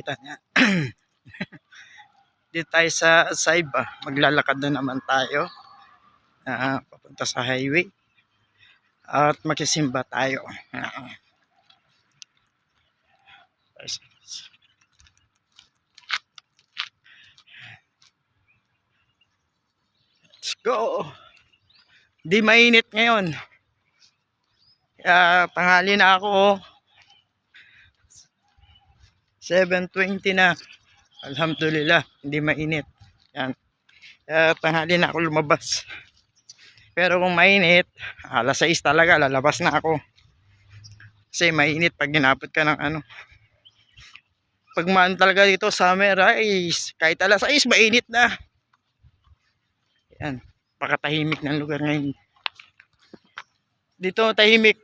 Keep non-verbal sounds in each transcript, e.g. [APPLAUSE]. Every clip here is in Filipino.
kita niya. Dito tayo sa Saiba. Maglalakad na naman tayo. ah, papunta sa highway. At magsisimba tayo. Ah. Let's go. Di mainit ngayon. Kaya tanghali na ako. Oh. 7.20 na. Alhamdulillah, hindi mainit. Yan. Kaya tanghali na ako lumabas. Pero kung mainit, alas 6 talaga, lalabas na ako. Kasi mainit pag ginapot ka ng ano. Pag maan talaga dito, summer, ay, kahit alas 6, mainit na. Yan, pakatahimik ng lugar ngayon. Dito tahimik.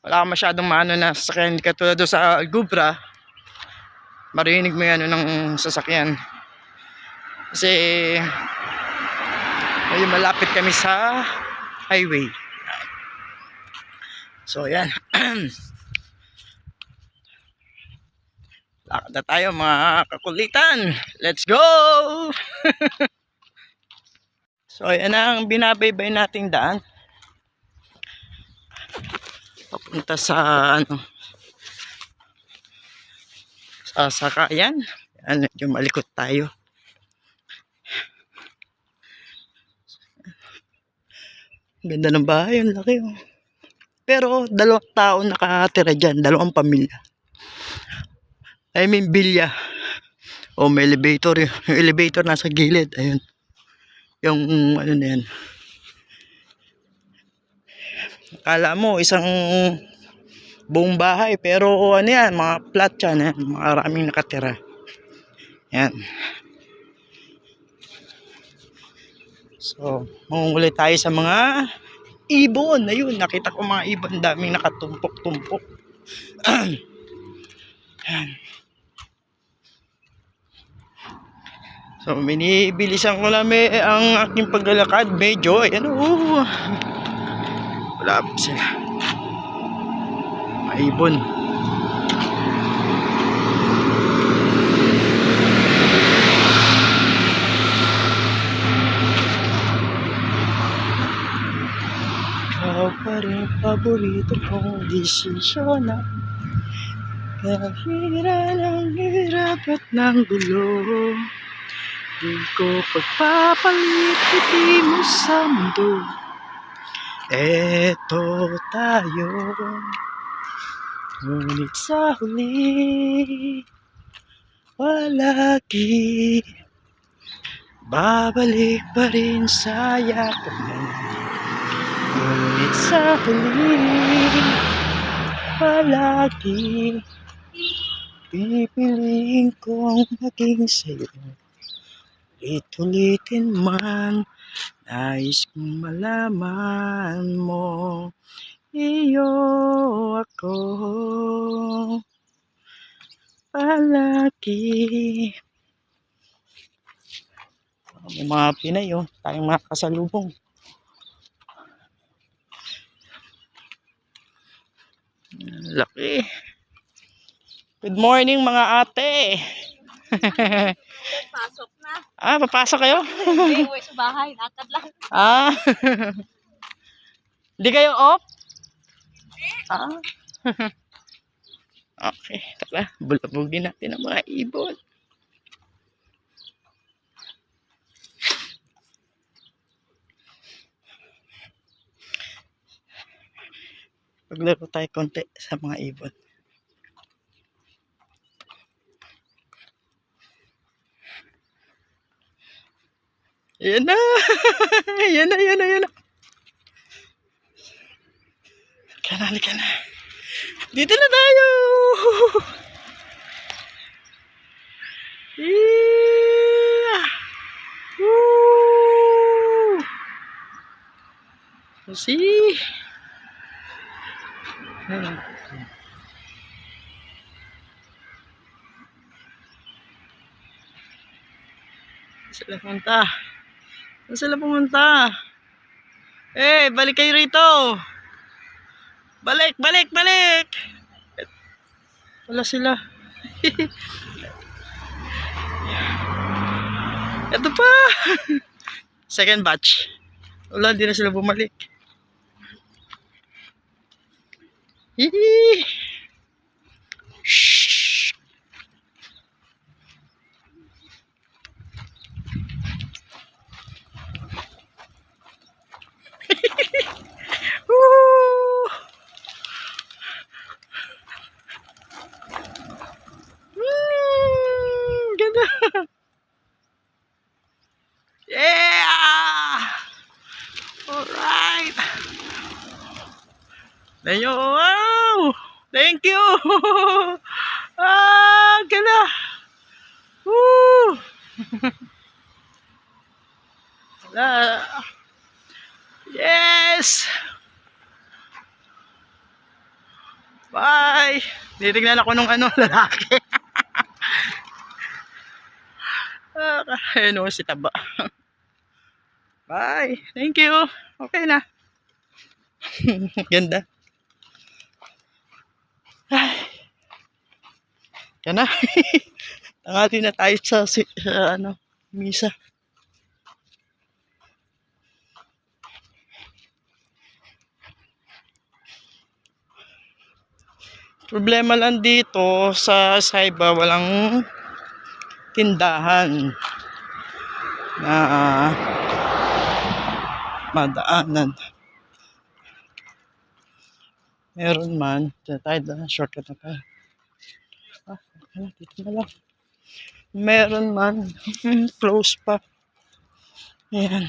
Wala ka masyadong maano na. Hindi katulad doon sa Gubra. Marinig mo yan ng sasakyan. Kasi ayun, malapit kami sa highway. So yan. [CLEARS THROAT] Lakad tayo mga kakulitan. Let's go! [LAUGHS] so yan ang binabaybay nating daan. Papunta sa ano sa sakayan. Yan, medyo malikot tayo. Ganda ng bahay, ang laki oh. Pero dalawang tao nakatira dyan, dalawang pamilya. I mean, bilya. O may elevator, yung yung elevator nasa gilid, ayun. Yung ano na yan. Akala mo isang buong bahay pero ano yan, mga flat yan, yan maraming nakatira. Yan. So, mangunguli tayo sa mga ibon. Ayun, nakita ko mga ibon, daming nakatumpok-tumpok. [CLEARS THROAT] Yan. So, binibilisan ko lang may, ang aking paglalakad. Medyo, ayan, oh. Wala pa sila. Mga ibon. Ikaw pa rin paborito kong desisyon na Kahira ng hirap at ng gulo. Di ko pagpapalit piti mo sa mundo. Eto tayo Ngunit sa huli Palagi Babalik pa rin sa yakap Ngunit sa huli Palagi Pipiliin kong maging sa'yo. Ulit-ulitin man Nais kong malaman mo Iyo ako Palagi May mga Pinay oh Tayong mga kasalubong Laki Good morning mga ate Pasok na. Ah, papasok kayo? Hindi, sa bahay. Lakad lang. Ah. [LAUGHS] Hindi kayo off? Ah. [LAUGHS] okay, tara. Bulabugin natin ang mga ibon. Paglaro tayo konti sa mga ibon. Ayan na! [LAUGHS] Ayan na, ayan na, ayan na. Halika na, halika na. Dito na tayo! [LAUGHS] Yeah! Woo! See? Ayan. Sila pumunta. Sila pumunta? Eh, balik kayo rito. Balik, balik, balik. Wala sila. [LAUGHS] Ito pa. [LAUGHS] Second batch. Wala, di na sila bumalik. Hihi. [LAUGHS] Shh. Woo! Mm, ganda. Yeah! Alright. Thank you. Wow! Thank you. [LAUGHS] ah, ganda. Woo! Wala. [LAUGHS] Yes! Bye! Titignan ako nung ano, [LAUGHS] lalaki. Ah, Ayun o, si Taba. [LAUGHS] Bye! Thank you! Okay na. [LAUGHS] Ganda. Ay. Yan na. [LAUGHS] Tangati na tayo sa, si- sa ano, misa. Problema lang dito sa Saiba walang tindahan na ah, madaanan. Meron man, tayo na shortcut na tayo. Ah, ano, dito na lang. Meron man, [LAUGHS] close pa. Ayan.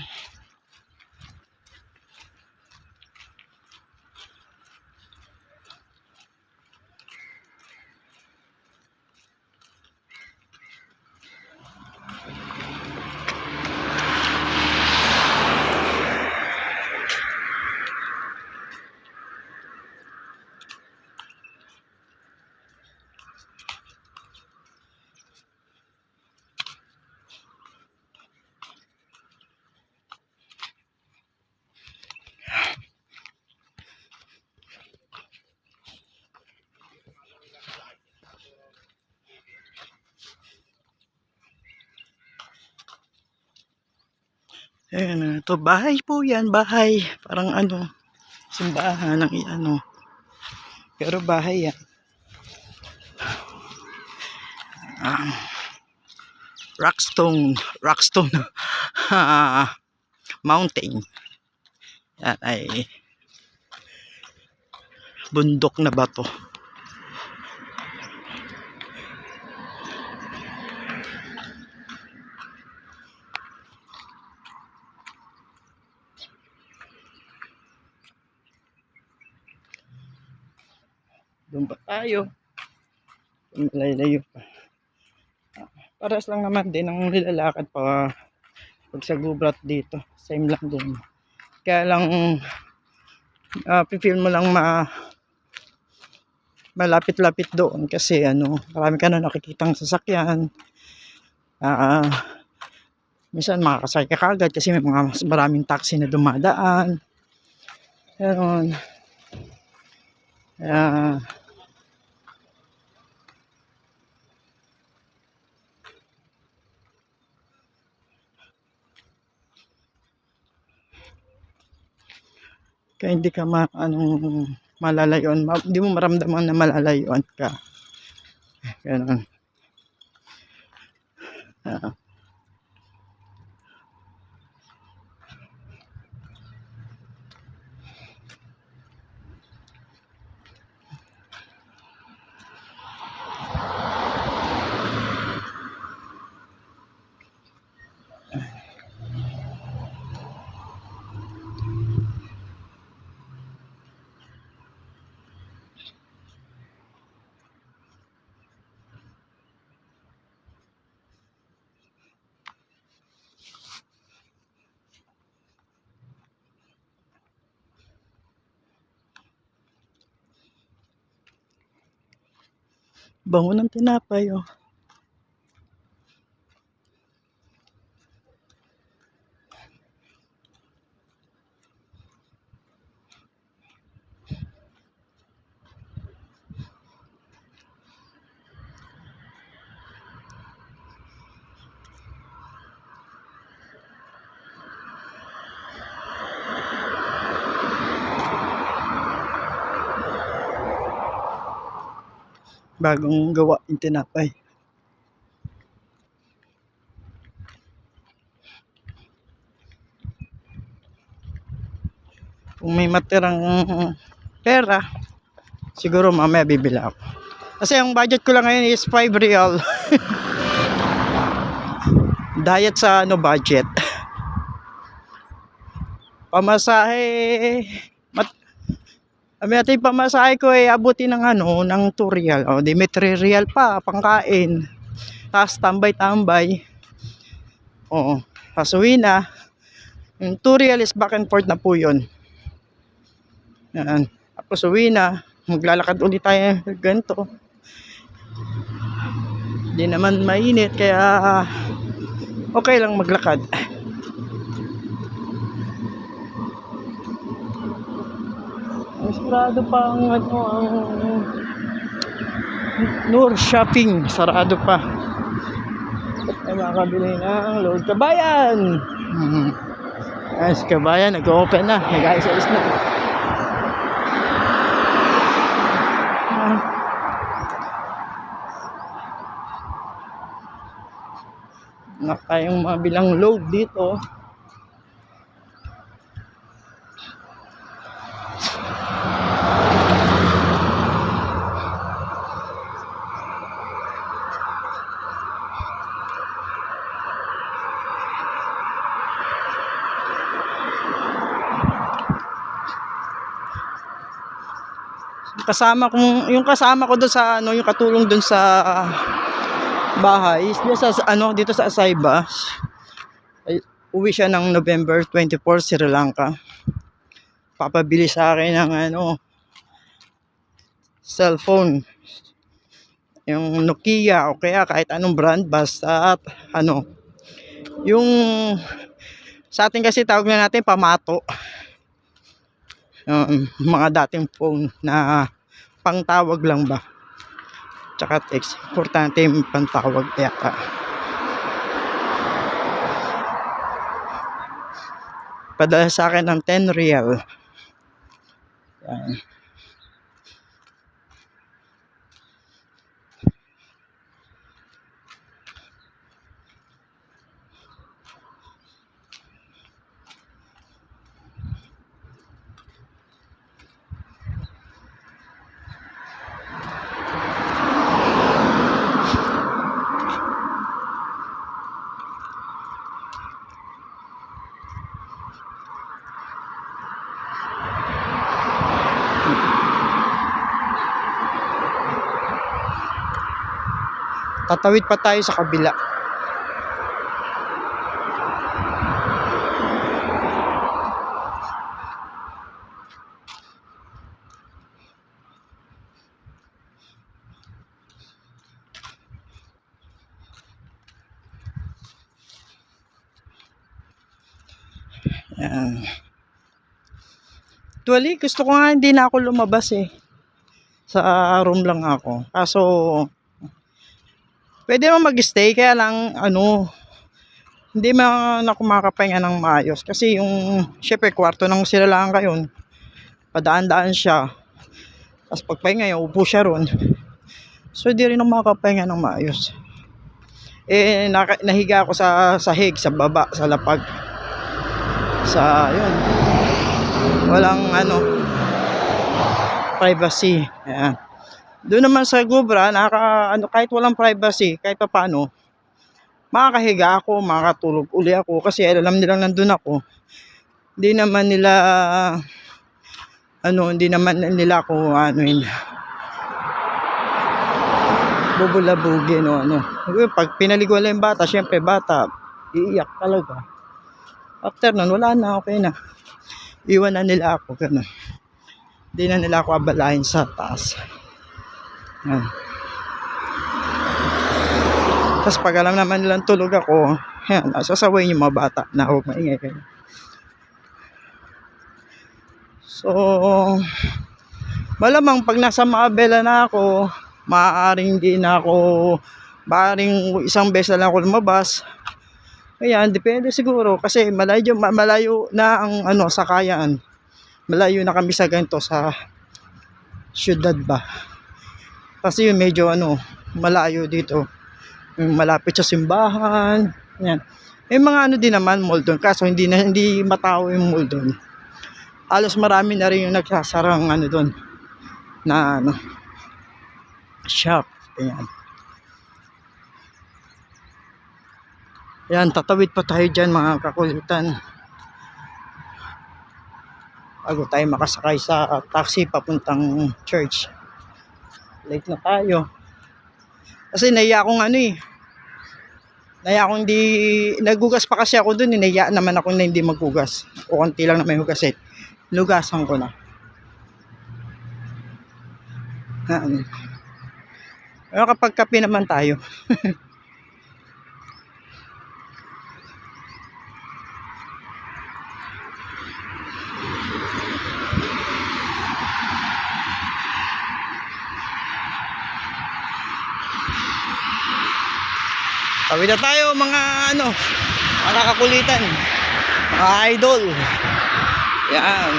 Ayan, ito bahay po yan, bahay. Parang ano, simbahan ng ano. Pero bahay yan. Ah, rockstone, rockstone [LAUGHS] mountain. Yan ay bundok na bato. Doon pa tayo. Malayo pa. Ah, Paras lang naman din ang nilalakad pa pag sa gubrat dito. Same lang din. Kaya lang uh, feel mo lang ma malapit-lapit doon kasi ano, marami ka na nakikitang sasakyan. Ah, minsan makakasakay ka kagad kasi may mga maraming taxi na dumadaan. Ganon. Kaya, kaya hindi ka ma, anong, malalayon. Ma, hindi mo maramdaman na malalayon ka. Ganon. Ah. Bango ng tinapay, oh. Bagong gawa yung tinapay. Kung may matirang pera, siguro mamaya bibili ako. Kasi ang budget ko lang ngayon is 5 real. [LAUGHS] Diet sa ano budget. Pamasahe, Sabi natin yung pamasahe ko ay abuti ng ano, ng 2 real. O, di may 3 real pa, pangkain. Tapos tambay-tambay. Oo. Pasuwi na. Yung 2 real is back and forth na po yun. Yan. Tapos uwi na. Maglalakad ulit tayo ganito. Hindi naman mainit kaya okay lang maglakad. Ang sarado pa ang ano ang Nur Shopping sarado pa. Ay makakabili ng load kabayan. Hmm. Ay, si kabayan nag-open na, nag-ayos-ayos na. Na tayong mabilang load dito. Kasama kong yung kasama ko doon sa ano yung katulong doon sa bahay is dyan sa ano dito sa Asaiba ay, uwi siya ng November 24 Sri Lanka. Papabili sa akin ng ano cellphone. Yung Nokia o kaya kahit anong brand basta at ano. Yung sa atin kasi tawag na natin pamato um, mga dating phone na pangtawag lang ba? Tsaka text importante yung pantawag yata. Padala sa akin ng 10 real. Yan. Tatawid pa tayo sa kabila Yan. Actually, gusto ko nga hindi na ako lumabas eh. Sa room lang ako. Kaso, pwede naman mag-stay, kaya lang, ano, hindi man ako makakapahinga ng maayos. Kasi yung, syempre, kwarto ng sila lang kayo. Padaan-daan siya. Tapos pagpahinga, yung upo siya ron. So, hindi rin ako ng maayos. Eh, nahiga ako sa sahig, sa baba, sa lapag. Sa, yun. Walang, ano, privacy. Ayan. Doon naman sa Gubra, naka, ano, kahit walang privacy, kahit pa paano, makakahiga ako, makakatulog uli ako kasi alam nilang nandun ako. Hindi naman nila, ano, hindi naman nila ako, ano yun, bubulabugin o ano. Pag pinaliguan lang yung bata, syempre bata, iiyak talaga. After nun, wala na, okay na. Iwan na nila ako, gano'n. Hindi na nila ako abalahin sa taas. Yan. Tapos pag alam naman nilang tulog ako, yan, sasaway yung mga bata na huwag maingay kayo. So, malamang pag nasa Maabela na ako, maaaring di na ako, maaaring isang beses na lang ako lumabas. Ayan, depende siguro kasi malayo, ma- malayo na ang ano, sakayan. Malayo na kami sa ganito sa syudad ba. Kasi yun medyo ano, malayo dito. Yung malapit sa simbahan. Yan. May mga ano din naman mall doon. Kaso hindi na hindi matao yung mall doon. Halos marami na rin yung nagsasarang ano doon. Na ano. Shop. Ayan. Yan, tatawid pa tayo dyan mga kakulitan. Bago tayo makasakay sa taxi papuntang church. Late na tayo. Kasi naiya akong ano eh. Naiya akong hindi, nagugas pa kasi ako dun eh. Naiya naman ako na hindi maghugas. O konti lang na may hugas eh. Lugasan ko na. Ha, ano. Kapag kape naman tayo. [LAUGHS] Tawid na tayo mga ano, mga kakulitan, mga idol. Yan.